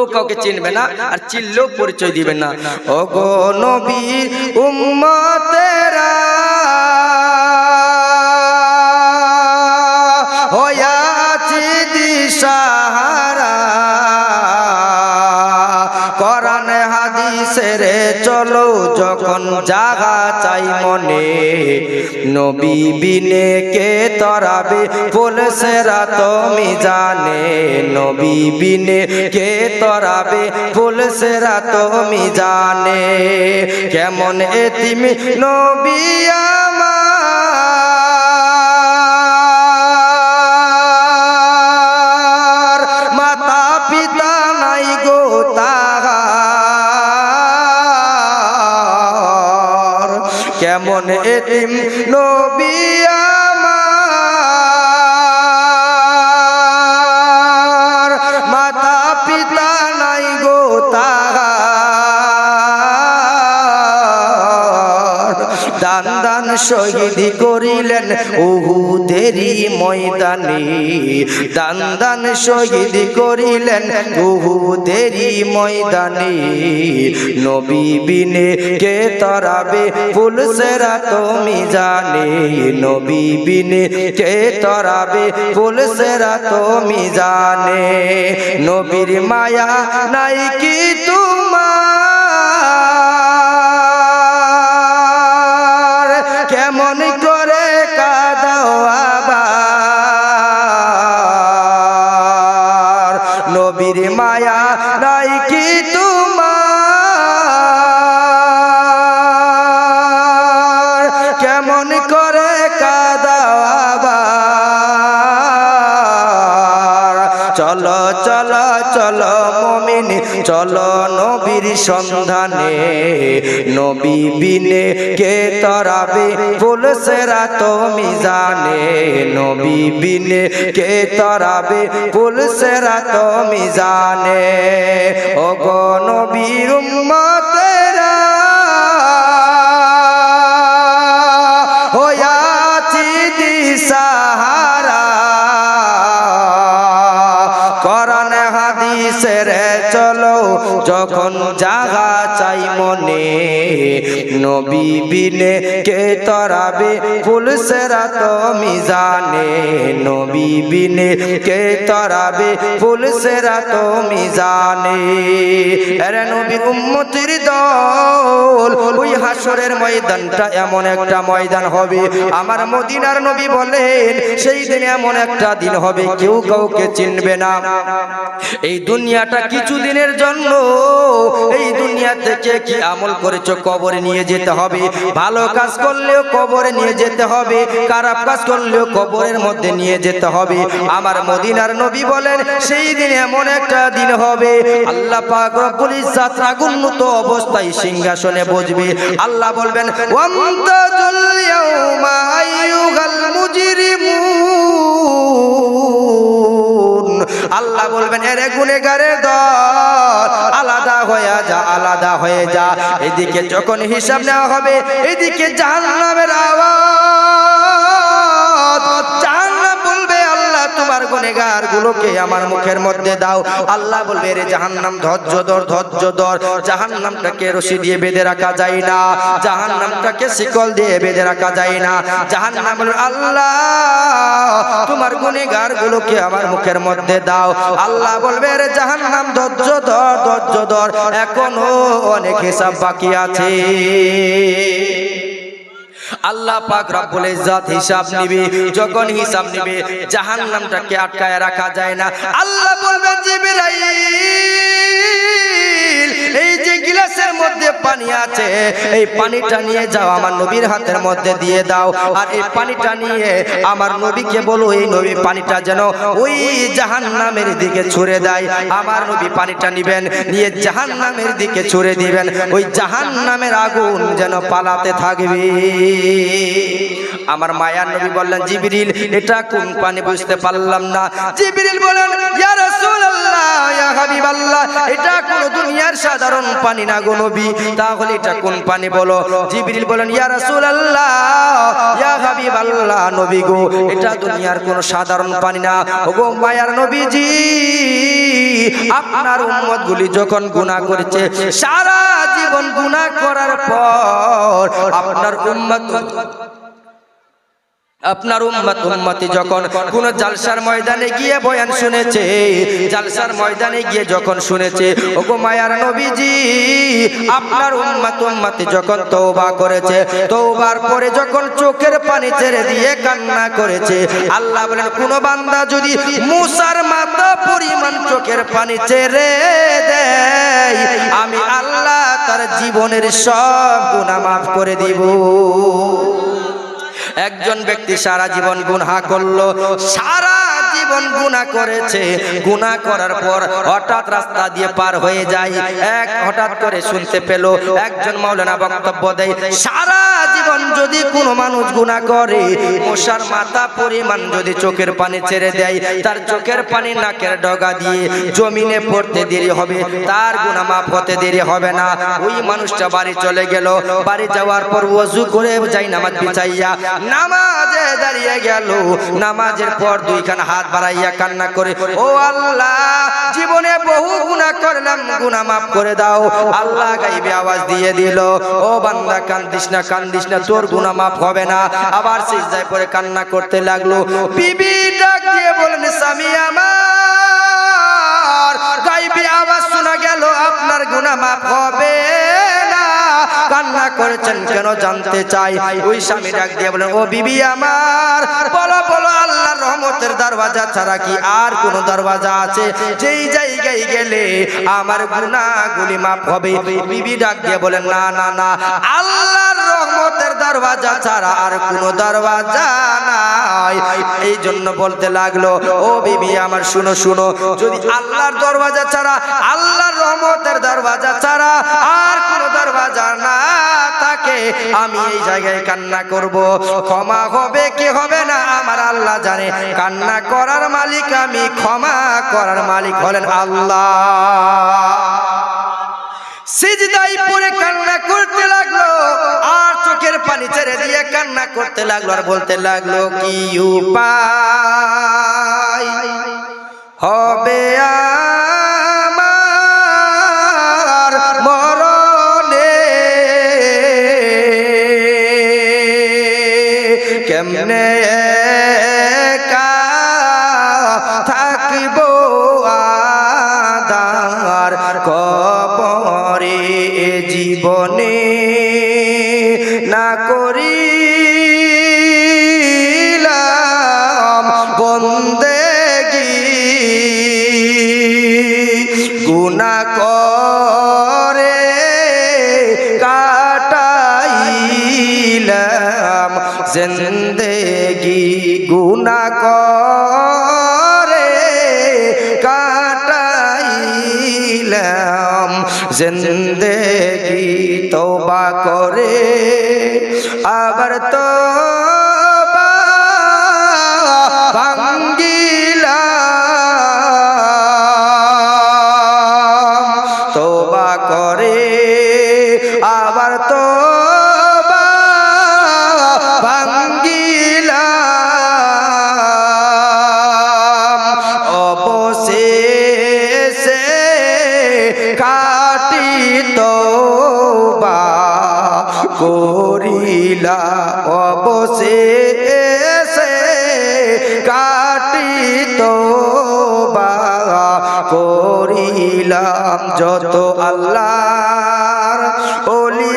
কেউ কাউকে চিনবে না আর চিনলেও পরিচয় দিবে না। ও গো নবী উম্মতেরা। চলো যখন জাগা চাই মনে, নবী বিনে কে তরাবে? পুলসেরা তুমি জানে, নবী বিনে কে তরাবে? পুলসেরা তুমি জানে, কেমন এতিমি নবী এতিম নবী দান দান শহীদ করিলেন উহুদেরই ময়দানে। দান দান শহীদ করিলেন উহুদেরই ময়দানে। নবী বিনে কে তরাবে পুলসেরা তুমি জানে। নবী বিনে কে তরাবে পুলসেরা তুমি জানে। নবীর মায়া নাই কি তোমার চলো নবীর সন্ধানে। নবী বিনে কে তরাবে পুলসেরা তুমি জানে নবী বিনে কে তরাবে পুলসেরা তুমি জানে ও গো নবীর উম্মতেরা যখন জাগা নবী বিনে কে তরাবে? পুলসেরা তুমি জানে নবী বিনে কে তরাবে? পুলসেরা তুমি জানে আরে নবীর উম্মতির দল, ওই হাসরের ময়দানটা এমন একটা ময়দান হবে। আমার মদিনার নবী বলেন, সেই দিন এমন একটা দিন হবে, কেউ কাউকে চিনবে না। এই দুনিয়াটা কিছু দিনের জন্য, এই দুনিয়া থেকে কি আমল করেছ? কবরে নিয়ে যেতে হবে। ভালো কাজ করলেও কবরে নিয়ে যেতে হবে। খারাপ কাজ করলেও কবরের মধ্যে নিয়ে যেতে হবে। আমার মদিনার নবী বলেন, সেই দিন এমন একটা দিন হবে। আল্লাহ রাগুন্নত অবস্থায় সিংহাসনে বসবে। আল্লাহ বলবেন ওয়ামতাজুল ইয়াউমা আইয়ুহাল মুজরিমুন। আল্লাহ বলবেন, এরে গুনেগারের দল, আলাদা হয়ে যা, আলাদা হয়ে যা। এদিকে যখন হিসাব নেওয়া হবে, এদিকে জাহান্নামের আওয়াজ। গুনেগার গুলোকে আমার মুখের মধ্যে দাও। আল্লাহ বলবে রে জাহান্নাম, ধৈর্য ধর ধৈর্য ধর। জাহান্নামটাকে রশি দিয়ে বেঁধে রাখা যায় না। জাহান নামটাকে শিকল দিয়ে বেঁধে রাখা যায় না। জাহান্নাম বলবে আল্লাহ, তোমার গুনেগার গুলোকে আমার মুখের মধ্যে দাও। আল্লাহ বলবে রে জাহান নাম ধৈর্য ধর ধৈর্য ধর। এখনও অনেক হিসাব বাকি আছে। আল্লাহ পাক রব্বুল ইজ্জত হিসাব নিবে। যখন হিসাব নিবে, জাহান্নামটাকে আটকায় রাখা যায় না। আল্লাহ বলবেন, জিবরাইল! গিলাসের মধ্যে পানি আছে। এই পানিটা নিয়ে যাও, আমার নবীর হাতের মধ্যে দিয়ে দাও। আর এই পানিটা নিয়ে আমার নবীকে বলো, এই নবী পানিটা যেন ওই জাহান্নামের দিকে ছুড়ে দেয়। আমার নবী পানিটা নিবেন, নিয়ে জাহান্নামের দিকে ছুড়ে দিবেন। ওই জাহান নামের আগুন যেন পালাতে থাকবে। আমার মায়ার নবী বললেন, জিবরিল, এটা কোন পানি বুঝতে পারলাম না। জিবরিল বলেন ইয়া রাসূলুল্লাহ দুনিয়ার সাধারণ পানি না গো নবী। তাহলে নবী গো আপনার উম্মত গুলি যখন গুনাহ করেছে, সারা জীবন গুনাহ করার পর আপনার উম্মত আপনার উম্মত, উম্মতি যখন কোন জালসার ময়দানে গিয়ে বয়ান শুনেছে, জালসার ময়দানে গিয়ে যখন শুনেছে, ওগো মায়ার নবীজি, আপনার উম্মত, উম্মতি যখন তওবা করেছে, তওবার পরে যখন চোখের পানি ছেড়ে দিয়ে কান্না করেছে, আল্লাহ বলেন, কোন বান্দা যদি মুসার মাথা পরিমাণ চোখের পানি ছেড়ে দেয়, আমি আল্লাহ তার জীবনের সব গুনাহ মাফ করে দিব। একজন ব্যক্তি সারা জীবন গুনহা করল, সারা জীবন গুনা করেছে। গুনা করার পর হঠাৎ রাস্তা দিয়ে পার হয়ে যায়, এক হঠাৎ করে শুনতে পেল, একজন মাওলানা বক্তব্য দেয়, সারা জীবন যদি কোনো মানুষ গুনাহ করে, মশার মাথা পরিমাণ যদি চোখের পানি ছেড়ে দেয়, তার চোখের পানি নাকের ডগা দিয়ে জমিনে পড়তে দেরি হবে, তার গুনাহ মাফ হতে দেরি হবে না। ওই মানুষটা বাড়ি চলে গেল। বাড়ি যাওয়ার পর ওযু করে যাই নামাজ বিছাইয়া নামাজে দাঁড়িয়ে গেল। নামাজের পর দুইখান হাত বাড়াইয়া কান্না করে, ও আল্লাহ, জীবনে বহু গুনাহ করলাম, গুনাহ মাফ করে দাও। আল্লাহ গাইবে আওয়াজ দিয়ে দিল, ও বান্দা, কান্দিস না, কান্দিস না, তোর গুনাহ মাফ হবে না। আবার সিজদায় পরে কান্না করতে লাগল। বিবি ডাক দিয়ে বলেন স্বামী আমার, গাইবে, আওয়াজ শোনা গেল, আপনার গুনাহ মাফ হবে কান্না করেছেন কেন জানতে চাই? ওই স্বামী ডাক দিয়ে বলেন ও বিবি আমার, বলো বলো, আল্লাহর রহমতের দরওয়াজা ছাড়া কি আর কোন দরওয়াজা আছে? যেই জায়গায় গেলে আমার গুনাহগুলি মাফ হবে। বিবি ডাক দিয়ে বলেন না না না রহমতের দরওয়াজা ছাড়া আর কোন দরওয়াজা নাই। এই জন্য বলতে লাগল, ও বিবি, আমার শুনো শুনো, যদি আল্লাহর দরওয়াজা ছাড়া, আল্লাহর রহমতের দরওয়াজা ছাড়া আর কোন দরওয়াজা না থাকে, আমি এই জায়গায় কান্না করব। ক্ষমা হবে কি হবে না, আমার আল্লাহ জানে। কান্না করার মালিক আমি, ক্ষমা করার মালিক হলেন আল্লাহ। সিজদাই পরে কান্না করতে লাগল পানি ছেড়ে দিয়ে কান্না করতে লাগল আর বলতে লাগল কি হবে মরণে? কেমনে একা করে কাটাইলাম। জিন্দেগি গুনা করে কাটাইলাম। জিন্দেগি তওবা করে। আবার তো করিলা অবশে এসে কাটিত বা করিলাম যত আল্লাহর অলি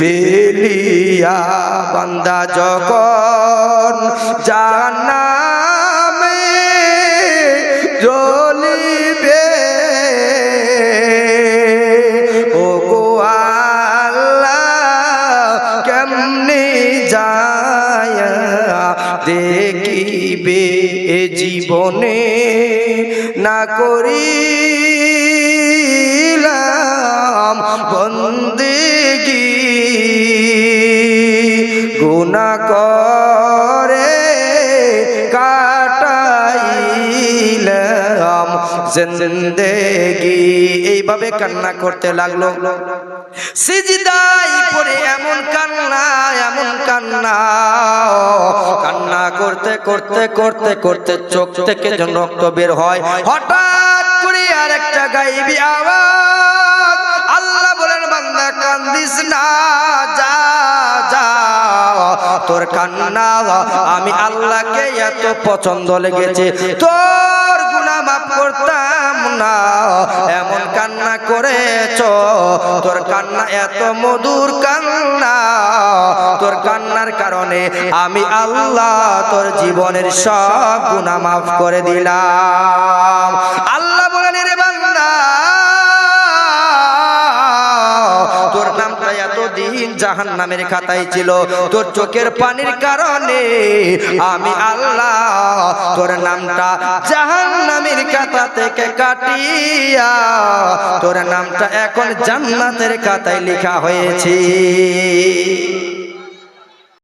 ফেলিয়া বান্দা যখন জাহান্নামে জ্বলিবে ও গো আল্লাহ কেমনে যায় দেখিবে এ জীবনে? না করিলাম বন্দেগি গুণা করে কাটাইলাম জিন্দেগি। এইভাবে কান্না করতে লাগল। সিজদাই পরে এমন কান্না এমন কান্না। কান্না করতে করতে করতে করতে চোখ থেকে যেন রক্ত বের হয়, হঠাৎ করে আর একটা গাইবি আওয়াজ। আল্লাহ বলেন, বান্দা কান্দিস না, যা যা। তোর কান্না, আমি আল্লাহকে এত পছন্দ লেগেছে। তোর গুনাহ মাফ করতাম না, এমন কান্না করেছ। তোর কান্না এত মধুর কান্না, তোর কান্নার কারণে আমি আল্লাহ তোর জীবনের সব গুনাহ মাফ করে দিলাম। আল্লাহ জাহান নামের খাতায় ছিল। তোর চোখের পানির কারণে আমি আল্লাহ তোর নামটা জাহান নামের খাতা থেকে কাটিয়া তোর নামটা এখন জান্নাতের খাতায় লেখা হয়েছে।